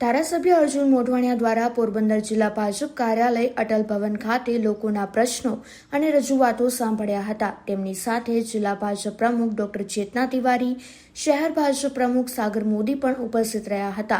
ધારાસભ્ય અર્જુન મોઢવાણિયા દ્વારા પોરબંદર જિલ્લા ભાજપ કાર્યાલય અટલ ભવન ખાતે લોકોના પ્રશ્નો અને રજૂઆતો સાંભળ્યા હતા. તેમની સાથે જિલ્લા ભાજપ પ્રમુખ ડોક્ટર ચેતના તિવારી, શહેર ભાજપ પ્રમુખ સાગર મોદી પણ ઉપસ્થિત રહ્યા હતા.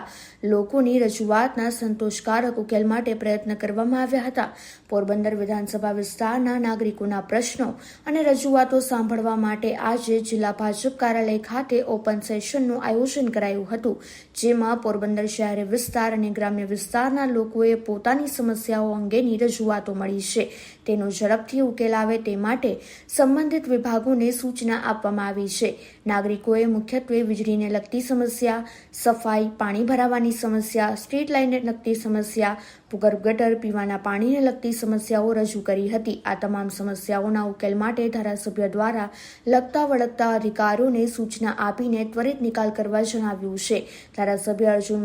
લોકોની રજૂઆતના સંતોષકારક ઉકેલ માટે પ્રયત્ન કરવામાં આવ્યા હતા. પોરબંદર વિધાનસભા વિસ્તારના નાગરિકોના પ્રશ્નો અને રજૂઆતો સાંભળવા માટે આજે જિલ્લા ભાજપ કાર્યાલય ખાતે ઓપન સેશનનું આયોજન કરાયું હતું, જેમાં પોરબંદર શહેરી વિસ્તાર અને ગ્રામ્ય વિસ્તારના લોકોએ પોતાની સમસ્યાઓ અંગેની રજૂઆતો મળી છે. તેનો ઝડપથી ઉકેલ આવે તે માટે સંબંધિત વિભાગોને સૂચના આપવામાં આવી છે. નાગરિકોએ મુખ્યત્વે વીજળીને લગતી સમસ્યા, સફાઈ, પાણી ભરાવાની સમસ્યા, સ્ટ્રીટ લાઇનને લગતી સમસ્યા, ભૂગર્ભ ગટર પીવાના પાણીને લગતી સમસ્યાઓ રજૂ કરી હતી. આ તમામ સમસ્યાઓના ઉકેલ માટે ધારાસભ્ય દ્વારા લગતા વળગતા અધિકારીઓને સૂચના આપીને ત્વરિત નિકાલ કરવા જણાવ્યું છે. ધારાસભ્ય અર્જુન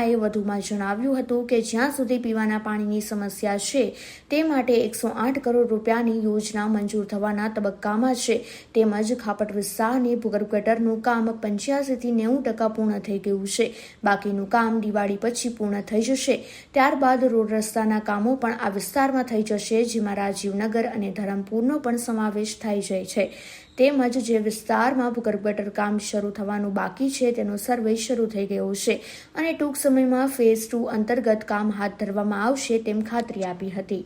મોઢવાણિયાએ વધુમાં જણાવ્યું હતું કે જ્યાં સુધી પીવાના પાણીની સમસ્યા છે, તે માટે એકસો આઠ કરોડ રૂપિયાની યોજના મંજૂર થવાના તબક્કામાં છે. તેમજ ખાપટ વિસ્તારની ભૂગર્ભ ગટરનું કામ પંચ્યાસીથી નેવું ટકા પૂર્ણ થઈ ગયું છે. બાકીનું કામ દિવાળી પછી પૂર્ણ થઈ જશે. ત્યારબાદ રોડ રસ્તાના કામો પણ આ વિસ્તારમાં થઈ જશે, જેમાં રાજીવનગર અને ધરમપુરનો પણ સમાવેશ થઈ જાય છે. તેમજ જે વિસ્તારમાં ભૂગર્ભ ગટર કામ શરૂ થવાનું બાકી છે, તેનો સર્વે શરૂ થઈ ગયો છે અને ટૂંક સમયમાં ફેઝ ટુ અંતર્ગત કામ હાથ ધરવામાં આવશે તેમ ખાતરી આપી હતી.